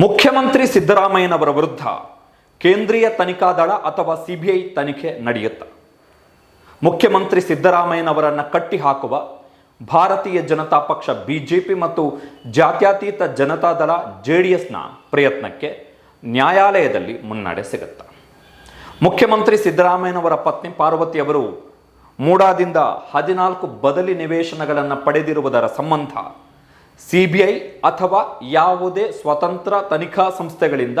ಮುಖ್ಯಮಂತ್ರಿ ಸಿದ್ದರಾಮಯ್ಯನವರ ವಿರುದ್ಧ ಕೇಂದ್ರೀಯ ತನಿಖಾ ದಳ ಅಥವಾ ಸಿಬಿಐ ತನಿಖೆ ನಡೆಯುತ್ತ. ಮುಖ್ಯಮಂತ್ರಿ ಸಿದ್ದರಾಮಯ್ಯನವರನ್ನು ಕಟ್ಟಿಹಾಕುವ ಭಾರತೀಯ ಜನತಾ ಪಕ್ಷ ಬಿಜೆಪಿ ಮತ್ತು ಜಾತ್ಯತೀತ ಜನತಾದಳ ಜೆ ಡಿ ಎಸ್ನ ಪ್ರಯತ್ನಕ್ಕೆ ನ್ಯಾಯಾಲಯದಲ್ಲಿ ಮುನ್ನಡೆ ಸಿಗುತ್ತ. ಮುಖ್ಯಮಂತ್ರಿ ಸಿದ್ದರಾಮಯ್ಯನವರ ಪತ್ನಿ ಪಾರ್ವತಿ ಅವರು ಮೂಡಾದಿಂದ ಹದಿನಾಲ್ಕು ಬದಲಿ ನಿವೇಶನಗಳನ್ನು ಪಡೆದಿರುವುದರ ಸಂಬಂಧ ಸಿಬಿಐ ಅಥವಾ ಯಾವುದೇ ಸ್ವತಂತ್ರ ತನಿಖಾ ಸಂಸ್ಥೆಗಳಿಂದ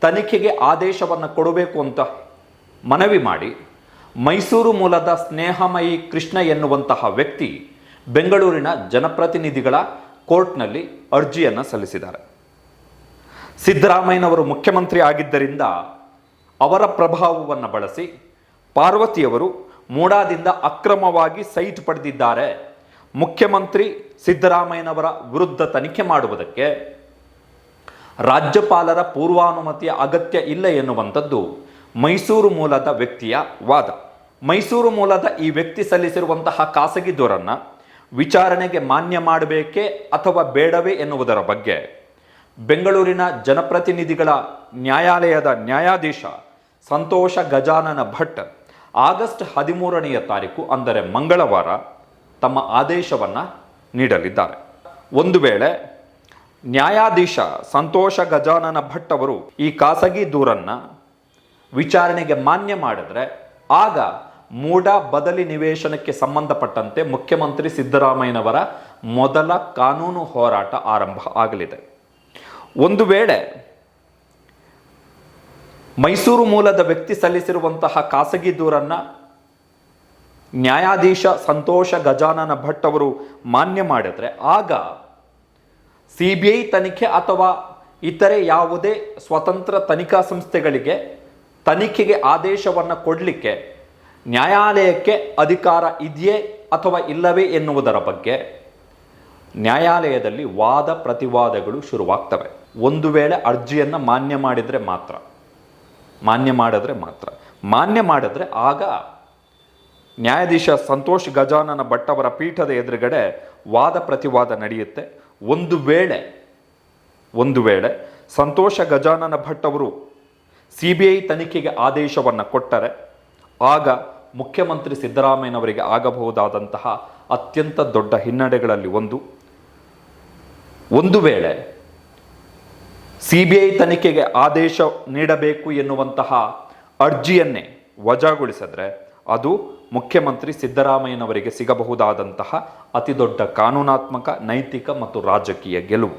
ತನಿಖೆಗೆ ಆದೇಶವನ್ನು ಕೊಡಬೇಕು ಅಂತ ಮನವಿ ಮಾಡಿ ಮೈಸೂರು ಮೂಲದ ಸ್ನೇಹಮಯಿ ಕೃಷ್ಣ ಎನ್ನುವಂತಹ ವ್ಯಕ್ತಿ ಬೆಂಗಳೂರಿನ ಜನಪ್ರತಿನಿಧಿಗಳ ಕೋರ್ಟ್ನಲ್ಲಿ ಅರ್ಜಿಯನ್ನು ಸಲ್ಲಿಸಿದ್ದಾರೆ. ಸಿದ್ದರಾಮಯ್ಯನವರು ಮುಖ್ಯಮಂತ್ರಿ ಆಗಿದ್ದರಿಂದ ಅವರ ಪ್ರಭಾವವನ್ನು ಬಳಸಿ ಪಾರ್ವತಿಯವರು ಮೂಡಾದಿಂದ ಅಕ್ರಮವಾಗಿ ಸೈಟ್ ಪಡೆದಿದ್ದಾರೆ. ಮುಖ್ಯಮಂತ್ರಿ ಸಿದ್ದರಾಮಯ್ಯನವರ ವಿರುದ್ಧ ತನಿಖೆ ಮಾಡುವುದಕ್ಕೆ ರಾಜ್ಯಪಾಲರ ಪೂರ್ವಾನುಮತಿಯ ಅಗತ್ಯ ಇಲ್ಲ ಎನ್ನುವಂಥದ್ದು ಮೈಸೂರು ಮೂಲದ ವ್ಯಕ್ತಿಯ ವಾದ. ಮೈಸೂರು ಮೂಲದ ಈ ವ್ಯಕ್ತಿ ಸಲ್ಲಿಸಿರುವಂತಹ ಖಾಸಗಿ ದೂರನ್ನ ವಿಚಾರಣೆಗೆ ಮಾನ್ಯ ಮಾಡಬೇಕೇ ಅಥವಾ ಬೇಡವೇ ಎನ್ನುವುದರ ಬಗ್ಗೆ ಬೆಂಗಳೂರಿನ ಜನಪ್ರತಿನಿಧಿಗಳ ನ್ಯಾಯಾಲಯದ ನ್ಯಾಯಾಧೀಶ ಸಂತೋಷ ಗಜಾನನ ಭಟ್ ಆಗಸ್ಟ್ ಹದಿಮೂರನೆಯ ತಾರೀಕು, ಅಂದರೆ ಮಂಗಳವಾರ ತಮ್ಮ ಆದೇಶವನ್ನು ನೀಡಲಿದ್ದಾರೆ. ಒಂದು ವೇಳೆ ನ್ಯಾಯಾಧೀಶ ಸಂತೋಷ ಗಜಾನನ ಭಟ್ ಅವರು ಈ ಖಾಸಗಿ ದೂರನ್ನ ವಿಚಾರಣೆಗೆ ಮಾನ್ಯ ಮಾಡಿದ್ರೆ ಆಗ ಮೂಡ ಬದಲಿ ನಿವೇಶನಕ್ಕೆ ಸಂಬಂಧಪಟ್ಟಂತೆ ಮುಖ್ಯಮಂತ್ರಿ ಸಿದ್ದರಾಮಯ್ಯನವರ ಮೊದಲ ಕಾನೂನು ಹೋರಾಟ ಆರಂಭ ಆಗಲಿದೆ. ಒಂದು ವೇಳೆ ಮೈಸೂರು ಮೂಲದ ವ್ಯಕ್ತಿ ಸಲ್ಲಿಸಿರುವಂತಹ ಖಾಸಗಿ ದೂರನ್ನ ನ್ಯಾಯಾಧೀಶ ಸಂತೋಷ ಗಜಾನನ ಭಟ್ ಅವರು ಮಾನ್ಯ ಮಾಡಿದ್ರೆ ಆಗ ಸಿ ಬಿ ಐ ತನಿಖೆ ಅಥವಾ ಇತರೆ ಯಾವುದೇ ಸ್ವತಂತ್ರ ತನಿಖಾ ಸಂಸ್ಥೆಗಳಿಗೆ ತನಿಖೆಗೆ ಆದೇಶವನ್ನು ಕೊಡಲಿಕ್ಕೆ ನ್ಯಾಯಾಲಯಕ್ಕೆ ಅಧಿಕಾರ ಇದೆಯೇ ಅಥವಾ ಇಲ್ಲವೇ ಎನ್ನುವುದರ ಬಗ್ಗೆ ನ್ಯಾಯಾಲಯದಲ್ಲಿ ವಾದ ಪ್ರತಿವಾದಗಳು ಶುರುವಾಗ್ತವೆ. ಒಂದು ವೇಳೆ ಅರ್ಜಿಯನ್ನು ಮಾನ್ಯ ಮಾಡಿದರೆ ಮಾತ್ರ. ಮಾನ್ಯ ಮಾಡಿದ್ರೆ ಮಾತ್ರ. ಮಾನ್ಯ ಮಾಡಿದ್ರೆ ಆಗ ನ್ಯಾಯಾಧೀಶ ಸಂತೋಷ್ ಗಜಾನನ ಭಟ್ ಅವರ ಪೀಠದ ಎದುರುಗಡೆ ವಾದ ಪ್ರತಿವಾದ ನಡೆಯುತ್ತೆ. ಒಂದು ವೇಳೆ ಒಂದು ವೇಳೆ ಸಂತೋಷ ಗಜಾನನ ಭಟ್ ಅವರು ಸಿ ಬಿ ಐ ತನಿಖೆಗೆ ಆದೇಶವನ್ನು ಕೊಟ್ಟರೆ, ಆಗ ಮುಖ್ಯಮಂತ್ರಿ ಸಿದ್ದರಾಮಯ್ಯನವರಿಗೆ ಆಗಬಹುದಾದಂತಹ ಅತ್ಯಂತ ದೊಡ್ಡ ಹಿನ್ನಡೆಗಳಲ್ಲಿ ಒಂದು. ಒಂದು ವೇಳೆ ಸಿ ಬಿ ಐ ತನಿಖೆಗೆ ಆದೇಶ ನೀಡಬೇಕು ಎನ್ನುವಂತಹ ಅರ್ಜಿಯನ್ನೇ ವಜಾಗೊಳಿಸಿದ್ರೆ ಅದು ಮುಖ್ಯಮಂತ್ರಿ ಸಿದ್ದರಾಮಯ್ಯನವರಿಗೆ ಸಿಗಬಹುದಾದಂತಹ ಅತಿದೊಡ್ಡ ಕಾನೂನಾತ್ಮಕ, ನೈತಿಕ ಮತ್ತು ರಾಜಕೀಯ ಗೆಲುವು.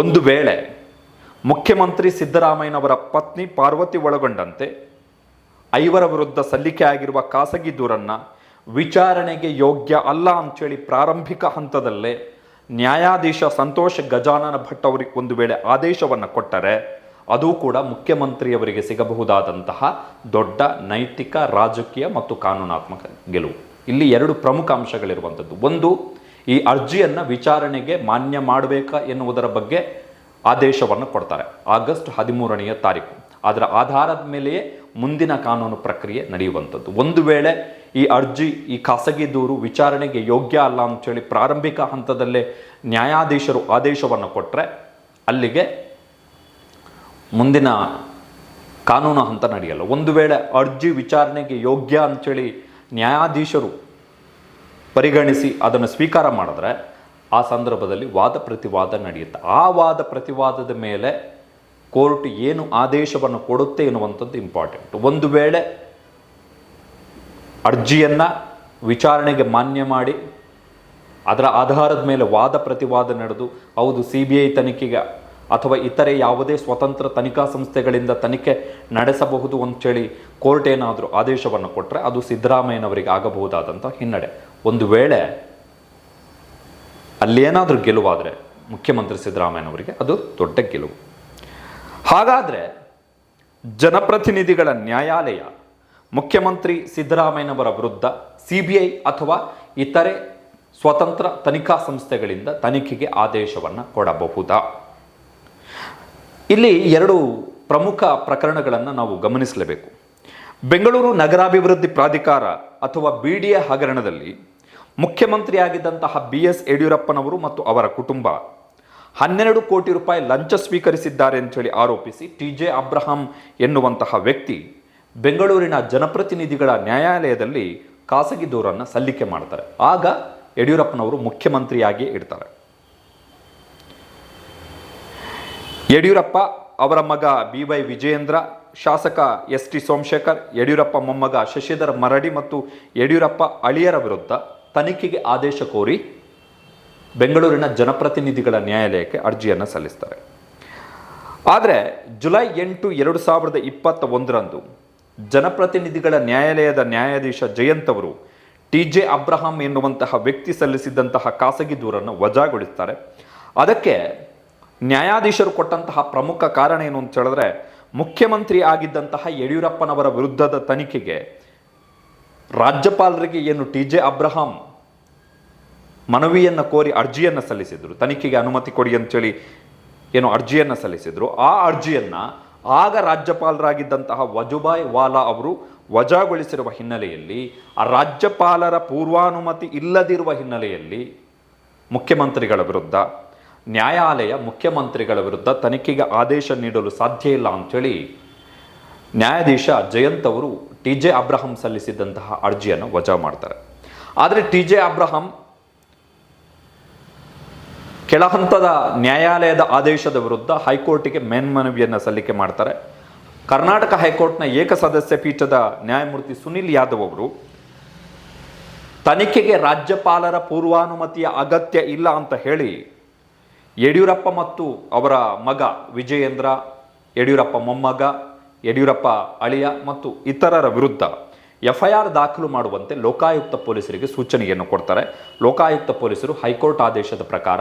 ಒಂದು ವೇಳೆ ಮುಖ್ಯಮಂತ್ರಿ ಸಿದ್ದರಾಮಯ್ಯನವರ ಪತ್ನಿ ಪಾರ್ವತಿ ಒಳಗೊಂಡಂತೆ ಐವರ ವಿರುದ್ಧ ಸಲ್ಲಿಕೆ ಆಗಿರುವ ಖಾಸಗಿ ದೂರನ್ನು ವಿಚಾರಣೆಗೆ ಯೋಗ್ಯ ಅಲ್ಲ ಅಂಥೇಳಿ ಪ್ರಾರಂಭಿಕ ಹಂತದಲ್ಲೇ ನ್ಯಾಯಾಧೀಶ ಸಂತೋಷ್ ಗಜಾನನ ಭಟ್ ಅವರಿಗೆ ಒಂದು ವೇಳೆ ಆದೇಶವನ್ನು ಕೊಟ್ಟರೆ ಅದು ಕೂಡ ಮುಖ್ಯಮಂತ್ರಿಯವರಿಗೆ ಸಿಗಬಹುದಾದಂತಹ ದೊಡ್ಡ ನೈತಿಕ, ರಾಜಕೀಯ ಮತ್ತು ಕಾನೂನಾತ್ಮಕ ಗೆಲುವು. ಇಲ್ಲಿ ಎರಡು ಪ್ರಮುಖ ಅಂಶಗಳಿರುವಂಥದ್ದು. ಒಂದು, ಈ ಅರ್ಜಿಯನ್ನು ವಿಚಾರಣೆಗೆ ಮಾನ್ಯ ಮಾಡಬೇಕಾ ಎನ್ನುವುದರ ಬಗ್ಗೆ ಆದೇಶವನ್ನು ಕೊಡ್ತಾರೆ. ಆಗಸ್ಟ್ ಹದಿಮೂರನೆಯ ತಾರೀಕು. ಅದರ ಆಧಾರದ ಮೇಲೆಯೇ ಮುಂದಿನ ಕಾನೂನು ಪ್ರಕ್ರಿಯೆ ನಡೆಯುವಂಥದ್ದು. ಒಂದು ವೇಳೆ ಈ ಅರ್ಜಿ, ಈ ಖಾಸಗಿ ದೂರು ವಿಚಾರಣೆಗೆ ಯೋಗ್ಯ ಅಲ್ಲ ಅಂಥೇಳಿ ಪ್ರಾರಂಭಿಕ ಹಂತದಲ್ಲೇ ನ್ಯಾಯಾಧೀಶರು ಆದೇಶವನ್ನು ಕೊಟ್ಟರೆ ಅಲ್ಲಿಗೆ ಮುಂದಿನ ಕಾನೂನು ಹಂತ ನಡೆಯಲ್ಲ. ಒಂದು ವೇಳೆ ಅರ್ಜಿ ವಿಚಾರಣೆಗೆ ಯೋಗ್ಯ ಅಂಥೇಳಿ ನ್ಯಾಯಾಧೀಶರು ಪರಿಗಣಿಸಿ ಅದನ್ನು ಸ್ವೀಕಾರ ಮಾಡಿದ್ರೆ ಆ ಸಂದರ್ಭದಲ್ಲಿ ವಾದ ಪ್ರತಿವಾದ ನಡೆಯುತ್ತೆ. ಆ ವಾದ ಪ್ರತಿವಾದದ ಮೇಲೆ ಕೋರ್ಟ್ ಏನು ಆದೇಶವನ್ನು ಕೊಡುತ್ತೆ ಎನ್ನುವಂಥದ್ದು ಇಂಪಾರ್ಟೆಂಟ್ ಒಂದು ವೇಳೆ ಅರ್ಜಿಯನ್ನು ವಿಚಾರಣೆಗೆ ಮಾನ್ಯ ಮಾಡಿ, ಅದರ ಆಧಾರದ ಮೇಲೆ ವಾದ ಪ್ರತಿವಾದ ನಡೆದು, ಹೌದು ಸಿ ಬಿ ಐ ತನಿಖೆಗೆ ಅಥವಾ ಇತರೆ ಯಾವುದೇ ಸ್ವತಂತ್ರ ತನಿಖಾ ಸಂಸ್ಥೆಗಳಿಂದ ತನಿಖೆ ನಡೆಸಬಹುದು ಅಂತೇಳಿ ಕೋರ್ಟ್ ಏನಾದರೂ ಆದೇಶವನ್ನು ಕೊಟ್ಟರೆ ಅದು ಸಿದ್ದರಾಮಯ್ಯನವರಿಗೆ ಆಗಬಹುದಾದಂಥ ಹಿನ್ನಡೆ. ಒಂದು ವೇಳೆ ಅಲ್ಲೇನಾದರೂ ಗೆಲುವಾದರೆ ಮುಖ್ಯಮಂತ್ರಿ ಸಿದ್ದರಾಮಯ್ಯನವರಿಗೆ ಅದು ದೊಡ್ಡ ಗೆಲುವು. ಹಾಗಾದರೆ ಜನಪ್ರತಿನಿಧಿಗಳ ನ್ಯಾಯಾಲಯ, ಮುಖ್ಯಮಂತ್ರಿ ಸಿದ್ದರಾಮಯ್ಯನವರ ವಿರುದ್ಧ ಸಿ ಬಿ ಐ ಅಥವಾ ಇತರೆ ಸ್ವತಂತ್ರ ತನಿಖಾ ಸಂಸ್ಥೆಗಳಿಂದ ತನಿಖೆಗೆ ಆದೇಶವನ್ನು ಕೊಡಬಹುದಾ? ಇಲ್ಲಿ ಎರಡು ಪ್ರಮುಖ ಪ್ರಕರಣಗಳನ್ನು ನಾವು ಗಮನಿಸಲೇಬೇಕು. ಬೆಂಗಳೂರು ನಗರಾಭಿವೃದ್ಧಿ ಪ್ರಾಧಿಕಾರ ಅಥವಾ ಬಿ ಡಿ ಎ ಹಗರಣದಲ್ಲಿ ಮುಖ್ಯಮಂತ್ರಿಯಾಗಿದ್ದಂತಹ ಬಿ ಎಸ್ ಯಡಿಯೂರಪ್ಪನವರು ಮತ್ತು ಅವರ ಕುಟುಂಬ ಹನ್ನೆರಡು ಕೋಟಿ ರೂಪಾಯಿ ಲಂಚ ಸ್ವೀಕರಿಸಿದ್ದಾರೆ ಅಂತೇಳಿ ಆರೋಪಿಸಿ ಟಿ ಜೆ ಅಬ್ರಹಾಂ ಎನ್ನುವಂತಹ ವ್ಯಕ್ತಿ ಬೆಂಗಳೂರಿನ ಜನಪ್ರತಿನಿಧಿಗಳ ನ್ಯಾಯಾಲಯದಲ್ಲಿ ಖಾಸಗಿ ದೂರನ್ನು ಸಲ್ಲಿಕೆ ಮಾಡ್ತಾರೆ. ಆಗ ಯಡಿಯೂರಪ್ಪನವರು ಮುಖ್ಯಮಂತ್ರಿಯಾಗಿಯೇ ಇಡ್ತಾರೆ ಯಡಿಯೂರಪ್ಪ ಅವರ ಮಗ ಬಿ ವೈ ವಿಜಯೇಂದ್ರ, ಶಾಸಕ ಎಸ್ ಟಿ ಸೋಮಶೇಖರ್, ಯಡಿಯೂರಪ್ಪ ಮೊಮ್ಮಗ ಶಶಿಧರ್ ಮರಡಿ ಮತ್ತು ಯಡಿಯೂರಪ್ಪ ಅಳಿಯರ ವಿರುದ್ಧ ತನಿಖೆಗೆ ಆದೇಶ ಕೋರಿ ಬೆಂಗಳೂರಿನ ಜನಪ್ರತಿನಿಧಿಗಳ ನ್ಯಾಯಾಲಯಕ್ಕೆ ಅರ್ಜಿಯನ್ನು ಸಲ್ಲಿಸ್ತಾರೆ. ಆದರೆ ಜುಲೈ ಎಂಟು ಎರಡು ಸಾವಿರದ ಇಪ್ಪತ್ತ ಒಂದರಂದು ಜನಪ್ರತಿನಿಧಿಗಳ ನ್ಯಾಯಾಲಯದ ನ್ಯಾಯಾಧೀಶ ಜಯಂತ್ ಅವರು ಟಿ ಜೆ ಅಬ್ರಹಾಂ ಎನ್ನುವಂತಹ ವ್ಯಕ್ತಿ ಸಲ್ಲಿಸಿದ್ದಂತಹ ಖಾಸಗಿ ದೂರನ್ನು ವಜಾಗೊಳಿಸ್ತಾರೆ. ಅದಕ್ಕೆ ನ್ಯಾಯಾಧೀಶರು ಕೊಟ್ಟಂತಹ ಪ್ರಮುಖ ಕಾರಣ ಏನು ಅಂತ ಹೇಳಿದ್ರೆ, ಮುಖ್ಯಮಂತ್ರಿ ಆಗಿದ್ದಂತಹ ಯಡಿಯೂರಪ್ಪನವರ ವಿರುದ್ಧದ ತನಿಖೆಗೆ ರಾಜ್ಯಪಾಲರಿಗೆ ಏನು ಟಿ ಜೆ ಅಬ್ರಹಾಂ ಮನವಿಯನ್ನು ಕೋರಿ ಅರ್ಜಿಯನ್ನು ಸಲ್ಲಿಸಿದರು. ತನಿಖೆಗೆ ಅನುಮತಿ ಕೊಡಿ ಅಂತೇಳಿ ಏನು ಅರ್ಜಿಯನ್ನು ಸಲ್ಲಿಸಿದರು. ಆ ಅರ್ಜಿಯನ್ನು ಆಗ ರಾಜ್ಯಪಾಲರಾಗಿದ್ದಂತಹ ವಜುಭಾಯ್ ವಾಲಾ ಅವರು ವಜಾಗೊಳಿಸಿರುವ ಹಿನ್ನೆಲೆಯಲ್ಲಿ, ಆ ರಾಜ್ಯಪಾಲರ ಪೂರ್ವಾನುಮತಿ ಇಲ್ಲದಿರುವ ಹಿನ್ನೆಲೆಯಲ್ಲಿ ಮುಖ್ಯಮಂತ್ರಿಗಳ ವಿರುದ್ಧ ನ್ಯಾಯಾಲಯ ಮುಖ್ಯಮಂತ್ರಿಗಳ ವಿರುದ್ಧ ತನಿಖೆಗೆ ಆದೇಶ ನೀಡಲು ಸಾಧ್ಯ ಇಲ್ಲ ಅಂಥೇಳಿ ನ್ಯಾಯಾಧೀಶ ಜಯಂತ್ ಅವರು ಟಿ ಜೆ ಅಬ್ರಹಾಂ ಸಲ್ಲಿಸಿದಂತಹ ಅರ್ಜಿಯನ್ನು ವಜಾ ಮಾಡ್ತಾರೆ. ಆದರೆ ಟಿ ಜೆ ಅಬ್ರಹಾಂ ಕೆಳಹಂತದ ನ್ಯಾಯಾಲಯದ ಆದೇಶದ ವಿರುದ್ಧ ಹೈಕೋರ್ಟಿಗೆ ಮೇಲ್ಮನವಿಯನ್ನು ಸಲ್ಲಿಕೆ ಮಾಡ್ತಾರೆ. ಕರ್ನಾಟಕ ಹೈಕೋರ್ಟ್ನ ಏಕಸದಸ್ಯ ಪೀಠದ ನ್ಯಾಯಮೂರ್ತಿ ಸುನಿಲ್ ಯಾದವ್ ಅವರು, ತನಿಖೆಗೆ ರಾಜ್ಯಪಾಲರ ಪೂರ್ವಾನುಮತಿಯ ಅಗತ್ಯ ಇಲ್ಲ ಅಂತ ಹೇಳಿ ಯಡಿಯೂರಪ್ಪ ಮತ್ತು ಅವರ ಮಗ ವಿಜಯೇಂದ್ರ, ಯಡಿಯೂರಪ್ಪ ಮೊಮ್ಮಗ, ಯಡಿಯೂರಪ್ಪ ಅಳಿಯ ಮತ್ತು ಇತರರ ವಿರುದ್ಧ ಎಫ್ಐಆರ್ ದಾಖಲು ಮಾಡುವಂತೆ ಲೋಕಾಯುಕ್ತ ಪೊಲೀಸರಿಗೆ ಸೂಚನೆಯನ್ನು ಕೊಡ್ತಾರೆ. ಲೋಕಾಯುಕ್ತ ಪೊಲೀಸರು ಹೈಕೋರ್ಟ್ ಆದೇಶದ ಪ್ರಕಾರ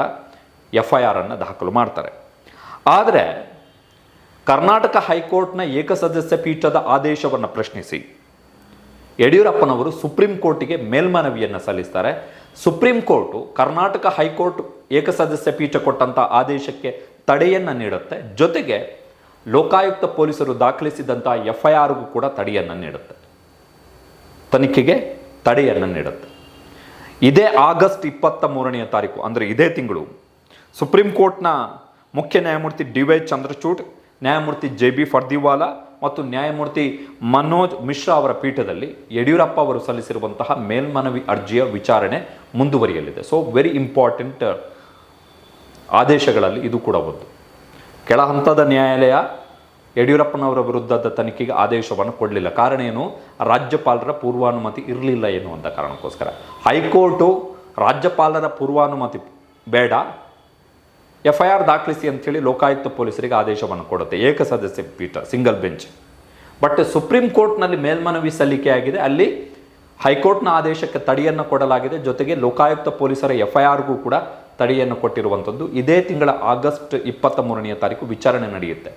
ಎಫ್ಐಆರ್ ಅನ್ನು ದಾಖಲು ಮಾಡ್ತಾರೆ. ಆದರೆ ಕರ್ನಾಟಕ ಹೈಕೋರ್ಟ್ನ ಏಕಸದಸ್ಯ ಪೀಠದ ಆದೇಶವನ್ನು ಪ್ರಶ್ನಿಸಿ ಯಡಿಯೂರಪ್ಪನವರು ಸುಪ್ರೀಂ ಕೋರ್ಟಿಗೆ ಮೇಲ್ಮನವಿಯನ್ನು ಸಲ್ಲಿಸ್ತಾರೆ. Supreme court Karnataka high court ಏಕಸದಸ್ಯ ಪೀಠ ಕೊಟ್ಟಂಥ ಆದೇಶಕ್ಕೆ ತಡೆಯನ್ನು ನೀಡುತ್ತೆ. ಜೊತೆಗೆ ಲೋಕಾಯುಕ್ತ ಪೊಲೀಸರು ದಾಖಲಿಸಿದಂಥ ಎಫ್ ಐ ಆರ್ಗೂ ಕೂಡ ತಡೆಯನ್ನು ನೀಡುತ್ತೆ. ತನಿಖೆಗೆ ತಡೆಯನ್ನು ನೀಡುತ್ತೆ. ಇದೇ ಆಗಸ್ಟ್ ಇಪ್ಪತ್ತ ಮೂರನೆಯ ತಾರೀಕು, ಅಂದರೆ ಇದೇ ತಿಂಗಳು, ಸುಪ್ರೀಂ ಕೋರ್ಟ್ನ ಮುಖ್ಯ ನ್ಯಾಯಮೂರ್ತಿ ಡಿ ವೈ ಚಂದ್ರಚೂಡ್, ನ್ಯಾಯಮೂರ್ತಿ ಜೆ ಬಿ ಫರ್ದಿವಾಲಾ ಮತ್ತು ನ್ಯಾಯಮೂರ್ತಿ ಮನೋಜ್ ಮಿಶ್ರಾ ಅವರ ಪೀಠದಲ್ಲಿ ಯಡಿಯೂರಪ್ಪ ಅವರು ಸಲ್ಲಿಸಿರುವಂತಹ ಮೇಲ್ಮನವಿ ಅರ್ಜಿಯ ವಿಚಾರಣೆ ಮುಂದುವರಿಯಲಿದೆ. ಸೊ ವೆರಿ ಇಂಪಾರ್ಟೆಂಟ್ ಆದೇಶಗಳಲ್ಲಿ ಇದು ಕೂಡ ಒಂದು. ಕೆಳ ಹಂತದ ನ್ಯಾಯಾಲಯ ಯಡಿಯೂರಪ್ಪನವರ ವಿರುದ್ಧದ ತನಿಖೆಗೆ ಆದೇಶವನ್ನು ಕೊಡಲಿಲ್ಲ. ಕಾರಣ ಏನು? ರಾಜ್ಯಪಾಲರ ಪೂರ್ವಾನುಮತಿ ಇರಲಿಲ್ಲ ಎನ್ನುವಂಥ ಕಾರಣಕ್ಕೋಸ್ಕರ. ಹೈಕೋರ್ಟು ರಾಜ್ಯಪಾಲರ ಪೂರ್ವಾನುಮತಿ ಬೇಡ. ಎಫ್ ಐ ಆರ್ ದಾಖಲಿಸಿ ಅಂಥೇಳಿ ಲೋಕಾಯುಕ್ತ ಪೊಲೀಸರಿಗೆ ಆದೇಶವನ್ನು ಕೊಡುತ್ತೆ. ಏಕಸದಸ್ಯ ಪೀಠ, ಸಿಂಗಲ್ ಬೆಂಚ್. ಬಟ್ ಸುಪ್ರೀಂ ಕೋರ್ಟ್ನಲ್ಲಿ ಮೇಲ್ಮನವಿ ಸಲ್ಲಿಕೆ ಆಗಿದೆ. ಅಲ್ಲಿ ಹೈಕೋರ್ಟ್ನ ಆದೇಶಕ್ಕೆ ತಡೆಯನ್ನು ಕೊಡಲಾಗಿದೆ. ಜೊತೆಗೆ ಲೋಕಾಯುಕ್ತ ಪೊಲೀಸರ ಎಫ್ ಐ ಆರ್ಗೂ ಕೂಡ ತಡೆಯನ್ನು ಕೊಟ್ಟಿರುವಂಥದ್ದು ಇದೇ ತಿಂಗಳ ಆಗಸ್ಟ್ ಇಪ್ಪತ್ತ ಮೂರನೆಯ ತಾರೀಕು ವಿಚಾರಣೆ ನಡೆಯುತ್ತೆ.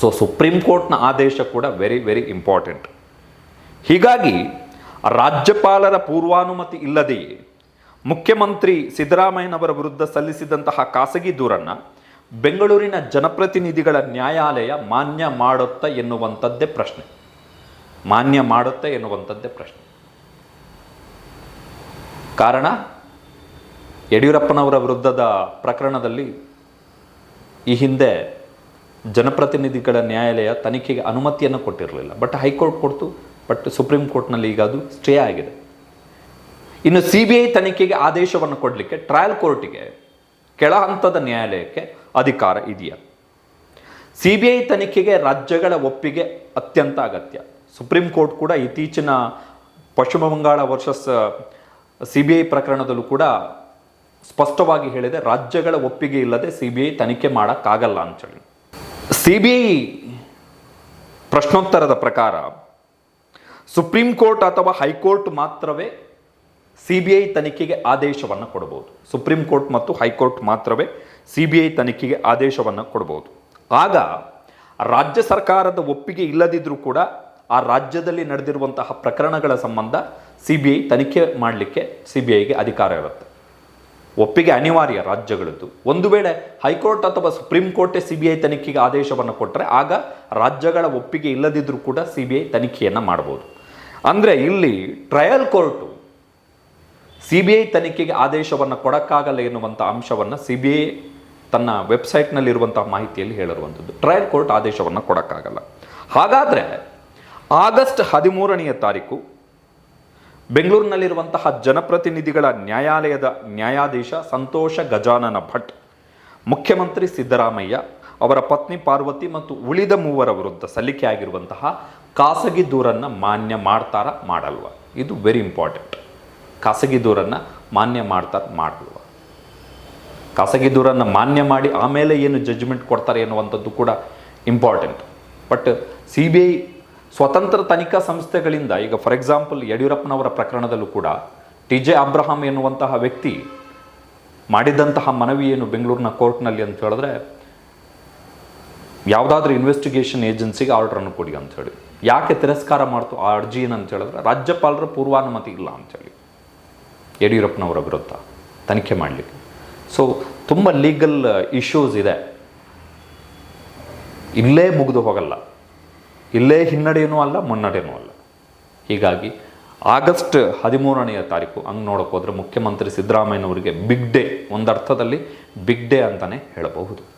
ಸೊ ಸುಪ್ರೀಂ ಕೋರ್ಟ್ನ ಆದೇಶ ಕೂಡ ವೆರಿ ವೆರಿ ಇಂಪಾರ್ಟೆಂಟ್ ಹೀಗಾಗಿ ರಾಜ್ಯಪಾಲರ ಪೂರ್ವಾನುಮತಿ ಇಲ್ಲದೆಯೇ ಮುಖ್ಯಮಂತ್ರಿ ಸಿದ್ದರಾಮಯ್ಯನವರ ವಿರುದ್ಧ ಸಲ್ಲಿಸಿದಂತಹ ಖಾಸಗಿ ದೂರನ್ನು ಬೆಂಗಳೂರಿನ ಜನಪ್ರತಿನಿಧಿಗಳ ನ್ಯಾಯಾಲಯ ಮಾನ್ಯ ಮಾಡುತ್ತ ಎನ್ನುವಂಥದ್ದೇ ಪ್ರಶ್ನೆ. ಮಾನ್ಯ ಮಾಡುತ್ತೆ ಎನ್ನುವಂಥದ್ದೇ ಪ್ರಶ್ನೆ. ಕಾರಣ? ಯಡಿಯೂರಪ್ಪನವರ ವಿರುದ್ಧದ ಪ್ರಕರಣದಲ್ಲಿ ಈ ಹಿಂದೆ ಜನಪ್ರತಿನಿಧಿಗಳ ನ್ಯಾಯಾಲಯ ತನಿಖೆಗೆ ಅನುಮತಿಯನ್ನು ಕೊಟ್ಟಿರಲಿಲ್ಲ. ಬಟ್ ಹೈಕೋರ್ಟ್ ಕೊಡ್ತು ಬಟ್ ಸುಪ್ರೀಂ ಕೋರ್ಟ್ನಲ್ಲಿ ಈಗ ಅದು ಸ್ಟೇ ಆಗಿದೆ. ಇನ್ನು ಸಿ ಬಿ ಐ ತನಿಖೆಗೆ ಆದೇಶವನ್ನು ಕೊಡಲಿಕ್ಕೆ ಟ್ರಯಲ್ ಕೋರ್ಟಿಗೆ ಕೆಳ ಹಂತದ ನ್ಯಾಯಾಲಯಕ್ಕೆ ಅಧಿಕಾರ ಇದೆಯಾ? ಸಿ ಬಿ ಐ ತನಿಖೆಗೆ ರಾಜ್ಯಗಳ ಒಪ್ಪಿಗೆ ಅತ್ಯಂತ ಅಗತ್ಯ. ಸುಪ್ರೀಂ ಕೋರ್ಟ್ ಕೂಡ ಇತ್ತೀಚಿನ Pashchima Bangala versus C B I ಪ್ರಕರಣದಲ್ಲೂ ಕೂಡ ಸ್ಪಷ್ಟವಾಗಿ ಹೇಳಿದೆ, ರಾಜ್ಯಗಳ ಒಪ್ಪಿಗೆ ಇಲ್ಲದೆ ಸಿ ಬಿ ಐ ತನಿಖೆ ಮಾಡೋಕ್ಕಾಗಲ್ಲ ಅಂಥೇಳಿ ಸಿ ಬಿ ಐ ಪ್ರಶ್ನೋತ್ತರದ ಪ್ರಕಾರ, ಸುಪ್ರೀಂ ಕೋರ್ಟ್ ಅಥವಾ ಹೈಕೋರ್ಟ್ ಮಾತ್ರವೇ ಸಿ ಬಿ ಐ ತನಿಖೆಗೆ ಆದೇಶವನ್ನು ಕೊಡಬಹುದು. ಸುಪ್ರೀಂ ಕೋರ್ಟ್ ಮತ್ತು ಹೈಕೋರ್ಟ್ ಮಾತ್ರವೇ ಸಿ ಬಿ ಐ ತನಿಖೆಗೆ ಆದೇಶವನ್ನು ಕೊಡಬಹುದು. ಆಗ ರಾಜ್ಯ ಸರ್ಕಾರದ ಒಪ್ಪಿಗೆ ಇಲ್ಲದಿದ್ದರೂ ಕೂಡ ಆ ರಾಜ್ಯದಲ್ಲಿ ನಡೆದಿರುವಂತಹ ಪ್ರಕರಣಗಳ ಸಂಬಂಧ ಸಿ ಬಿ ಐ ತನಿಖೆ ಮಾಡಲಿಕ್ಕೆ ಸಿ ಬಿ ಐಗೆ ಅಧಿಕಾರ ಇರುತ್ತೆ. ಒಪ್ಪಿಗೆ ಅನಿವಾರ್ಯ ರಾಜ್ಯಗಳದ್ದು. ಒಂದು ವೇಳೆ ಹೈಕೋರ್ಟ್ ಅಥವಾ ಸುಪ್ರೀಂ ಕೋರ್ಟೇ ಸಿ ಬಿ ಐ ತನಿಖೆಗೆ ಆದೇಶವನ್ನು ಕೊಟ್ಟರೆ ಆಗ ರಾಜ್ಯಗಳ ಒಪ್ಪಿಗೆ ಇಲ್ಲದಿದ್ದರೂ ಕೂಡ ಸಿ ಬಿ ಐ ತನಿಖೆಯನ್ನು ಮಾಡ್ಬೋದು. ಅಂದರೆ ಇಲ್ಲಿ trial court C B I ತನಿಖೆಗೆ ಆದೇಶವನ್ನು ಕೊಡೋಕ್ಕಾಗಲ್ಲ ಎನ್ನುವಂಥ ಅಂಶವನ್ನು ಸಿ ಬಿ ಐ ತನ್ನ ವೆಬ್ಸೈಟ್ನಲ್ಲಿರುವಂಥ ಮಾಹಿತಿಯಲ್ಲಿ ಹೇಳಿರುವಂಥದ್ದು. ಟ್ರಯಲ್ ಕೋರ್ಟ್ ಆದೇಶವನ್ನು ಕೊಡೋಕ್ಕಾಗಲ್ಲ. ಹಾಗಾದರೆ ಆಗಸ್ಟ್ ಹದಿಮೂರನೆಯ ತಾರೀಕು ಬೆಂಗಳೂರಿನಲ್ಲಿರುವಂತಹ ಜನಪ್ರತಿನಿಧಿಗಳ ನ್ಯಾಯಾಲಯದ ನ್ಯಾಯಾಧೀಶ ಸಂತೋಷ ಗಜಾನನ ಭಟ್, ಮುಖ್ಯಮಂತ್ರಿ ಸಿದ್ದರಾಮಯ್ಯ, ಅವರ ಪತ್ನಿ ಪಾರ್ವತಿ ಮತ್ತು ಉಳಿದ ಮೂವರ ವಿರುದ್ಧ ಸಲ್ಲಿಕೆ ಆಗಿರುವಂತಹ ಖಾಸಗಿ ದೂರನ್ನು ಮಾನ್ಯ ಮಾಡ್ತಾರ, ಮಾಡಲ್ವ. ಇದು ವೆರಿ ಇಂಪಾರ್ಟೆಂಟ್ ಖಾಸಗಿ ದೂರನ್ನು ಮಾನ್ಯ ಮಾಡ್ತಾರ, ಮಾಡಲ್ವ. ಖಾಸಗಿ ದೂರನ್ನು ಮಾನ್ಯ ಮಾಡಿ ಆಮೇಲೆ ಏನು ಜಡ್ಜ್ಮೆಂಟ್ ಕೊಡ್ತಾರೆ ಎನ್ನುವಂಥದ್ದು ಕೂಡ important but C B I ಸ್ವತಂತ್ರ ತನಿಖಾ ಸಂಸ್ಥೆಗಳಿಂದ, ಈಗ ಫಾರ್ ಎಕ್ಸಾಂಪಲ್ ಯಡಿಯೂರಪ್ಪನವರ ಪ್ರಕರಣದಲ್ಲೂ ಕೂಡ, ಟಿ ಜೆ ಅಬ್ರಹಾಂ ಎನ್ನುವಂತಹ ವ್ಯಕ್ತಿ ಮಾಡಿದಂತಹ ಮನವಿ ಏನು ಬೆಂಗಳೂರಿನ ಕೋರ್ಟ್ನಲ್ಲಿ ಅಂತ ಹೇಳಿದ್ರೆ, ಯಾವುದಾದ್ರೂ ಇನ್ವೆಸ್ಟಿಗೇಷನ್ ಏಜೆನ್ಸಿಗೆ ಆರ್ಡ್ರನ್ನು ಕೊಡಿ ಅಂತ ಹೇಳಿ. ಯಾಕೆ ತಿರಸ್ಕಾರ ಮಾಡ್ತು ಆ ಅರ್ಜಿ ಏನಂತ ಹೇಳಿದ್ರೆ, ರಾಜ್ಯಪಾಲರ ಪೂರ್ವಾನುಮತಿ ಇಲ್ಲ ಅಂಥೇಳಿ ಯಡಿಯೂರಪ್ಪನವರ ವಿರುದ್ಧ ತನಿಖೆ ಮಾಡಲಿಕ್ಕೆ. ಸೊ ತುಂಬ ಲೀಗಲ್ ಇಶ್ಯೂಸ್ ಇದೆ. ಇಲ್ಲೇ ಮುಗಿದು ಹೋಗಲ್ಲ. ಇಲ್ಲೇ ಹಿನ್ನಡೆಯೂ ಅಲ್ಲ ಮುನ್ನಡೆಯೂ ಅಲ್ಲ. ಹೀಗಾಗಿ ಆಗಸ್ಟ್ ಹದಿಮೂರನೆಯ ತಾರೀಕು, ಹಂಗೆ ನೋಡೋಕ್ಕೋದ್ರೆ ಮುಖ್ಯಮಂತ್ರಿ ಸಿದ್ದರಾಮಯ್ಯನವರಿಗೆ ಬಿಗ್ ಡೇ ಒಂದರ್ಥದಲ್ಲಿ ಬಿಗ್ ಡೇ ಅಂತಲೇ ಹೇಳಬಹುದು.